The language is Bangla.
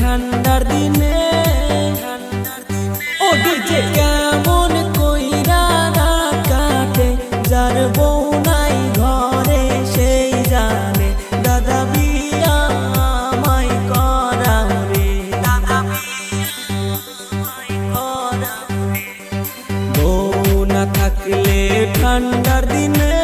ঠান্ডার দিনে। ও ডিজে কেমন কইরা না কাটে? যার বউ নাই ঘরে, সেই জানে, দাদা বিয়া মাই রে। দাদা বউ না থাকলে ঠান্ডার দিনে